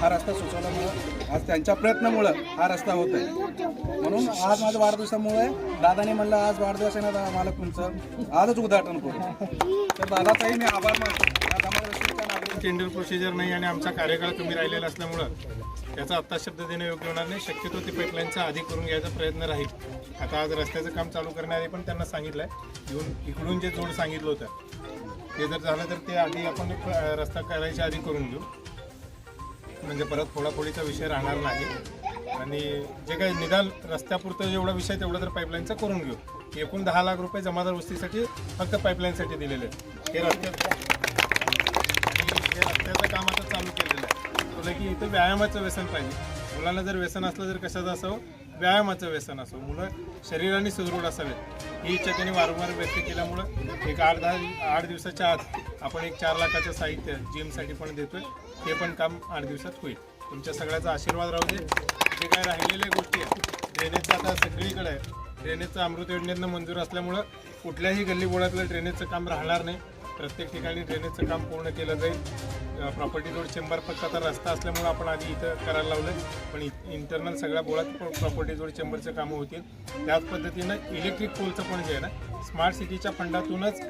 हा रस्ता सुचवल्यामुळं आज त्यांच्या प्रयत्नामुळं हा रस्ता होत आहे. म्हणून आज माझ्या वाढदिवसामुळे दादाने म्हणलं आज वाढदिवस आहे ना मला तुमचं आजच उद्घाटन करू. तर दादाचाही मी आभार मानतो. टेंडर प्रोसिजर नाही आणि आमचा कार्यकाळ कमी राहिलेला असल्यामुळं त्याचा आत्ता शब्द देणं योग्य होणार नाही. शक्यतो ती पाईपलाईनचा आधी करून घ्यायचा प्रयत्न राहील. आता आज रस्त्याचं काम चालू करणारे पण त्यांना सांगितलं आहे येऊन इकडून जे जोड सांगितलं होतं ते जर झालं तर ते आधी आपण रस्ता करायच्या आधी करून घेऊ. म्हणजे परत फोडाफोडीचा विषय राहणार नाही. आणि जे काही निदान रस्त्यापुरतं जेवढा विषय तेवढं तर पाईपलाईनचा करून घेऊ. एकूण दहा लाख रुपये जमादार वस्तीसाठी फक्त पाईपलाईनसाठी दिलेले आहेत. हे रस्त्यात हे रस्त्याचं काम आता चालू केलेलं आहे. तुला की इथं व्यायामाचं व्यसन पाहिजे. मुलांना जर व्यसन असलं तर कशाचं असावं? व्यायामाचं व्यसन असावं. मुलं शरीराने सुदृढ असावेत. ही इच्छा त्यांनी वारंवार व्यक्त केल्यामुळं एक आठ दहा आठ दिवसाच्या आत आपण एक चार लाखाचं साहित्य जिमसाठी पण देतोय. ते पण काम आठ दिवसात होईल. तुमच्या सगळ्याचा आशीर्वाद राहू दे. जे काय राहिलेल्या गोष्टी आहेत ड्रेनेजचं आता सगळीकडे आहे. ड्रेनेजचं अमृत योजनेतनं मंजूर असल्यामुळं कुठल्याही गल्लीबोळातलं ड्रेनेजचं काम राहणार नाही. प्रत्येक ठिकाणी ड्रेनेजचं काम पूर्ण केलं जाईल. प्रॉपर्टी रोड चेंबर फक्त आता रस्ता असल्यामुळं आपण आधी इथं करायला लावलं पण इंटरनल सगळ्या बोळात प्रॉपर्टी रोड चेंबरचं कामं होतील. त्याच पद्धतीनं इलेक्ट्रिक पोलचं पण जे आहे ना स्मार्ट सिटीच्या फंडातूनच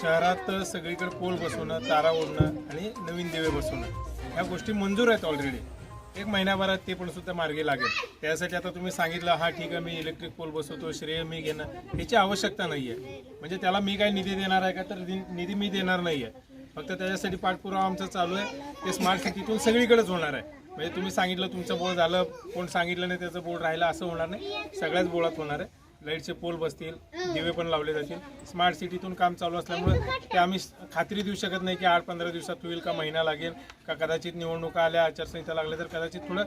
शहरात सगळीकडे पोल बसवणं तारा ओढणं आणि नवीन दिवे बसवणं ह्या गोष्टी मंजूर आहेत ऑलरेडी एक महिन्याभरात ते पण सुद्धा मार्गी लागेल. त्यासाठी आता तुम्ही सांगितलं हा ठीक आहे मी इलेक्ट्रिक पोल बसवतो श्रेय मी घेणं. ह्याची आवश्यकता नाही आहे म्हणजे त्याला मी काय निधी देणार आहे का? तर नि- निधी मी देणार नाही आहे फक्त त्याच्यासाठी पाठपुरावा आमचा चालू आहे. ते स्मार्ट सिटीतून सगळीकडेच होणार आहे. म्हणजे तुम्ही सांगितलं तुमचं बोर्ड झालं कोण सांगितलं नाही त्याचं बोर्ड राहिलं असं होणार नाही. सगळ्याच बोळात होणार आहे. लाईटचे पोल बसतील दिवे पण लावले जातील. स्मार्ट सिटीतून काम चालू असल्यामुळे ते आम्ही खात्री देऊ शकत नाही की आठ पंधरा दिवसात होईल का महिना लागेल का कदाचित निवडणुका आल्या आचारसंहिता लागल्या तर कदाचित थोडं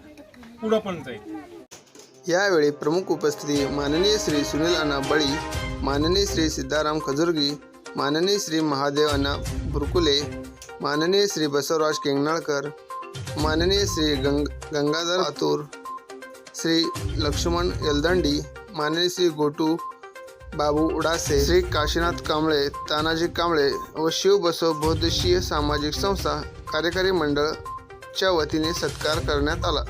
पुढं पण जाईल. यावेळी प्रमुख उपस्थिती माननीय श्री सुनील अनाबळी माननीय श्री सिद्धाराम खजुर्गी माननीय श्री महादेव अण्णा बुरकुले माननीय श्री बसवराज केंगनाळकर माननीय श्री गंग गंगाधर आतूर श्री लक्ष्मण यलदंडी माननीय श्री गोटू बाबू उडासे श्री काशीनाथ कांबळे तानाजी कांबळे व शिव बसव बौद्धशीय सामाजिक संस्था कार्यकारी मंडळच्या वतीने सत्कार करण्यात आला.